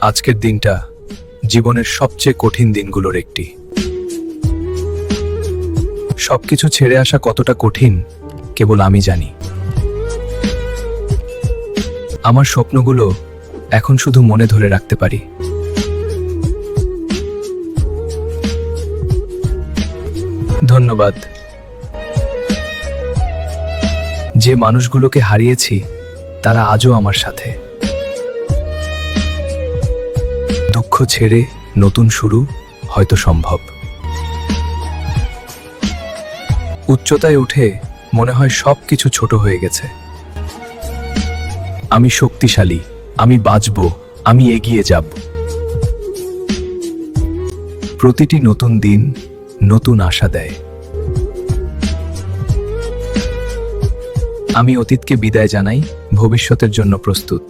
আজকের দিনটা জীবনের সবচেয়ে কঠিন দিনগুলোর একটি। সবকিছু ছেড়ে আসা কতটা কঠিন, কেবল আমি জানি। আমার স্বপ্নগুলো এখন শুধু মনে ধরে রাখতে পারি। ধন্যবাদ। যে মানুষগুলোকে হারিয়েছি, তারা আজও আমার সাথে। দুঃখ ছেড়ে নতুন শুরু হয়তো সম্ভব। উচ্চতায় উঠে মনে হয় সব কিছু ছোট হয়ে গেছে। আমি শক্তিশালী, আমি বাঁচব, আমি এগিয়ে যাব। প্রতিটি নতুন দিন নতুন আশা দেয়। আমি অতীতকে বিদায় জানাই, ভবিষ্যতের জন্য প্রস্তুত।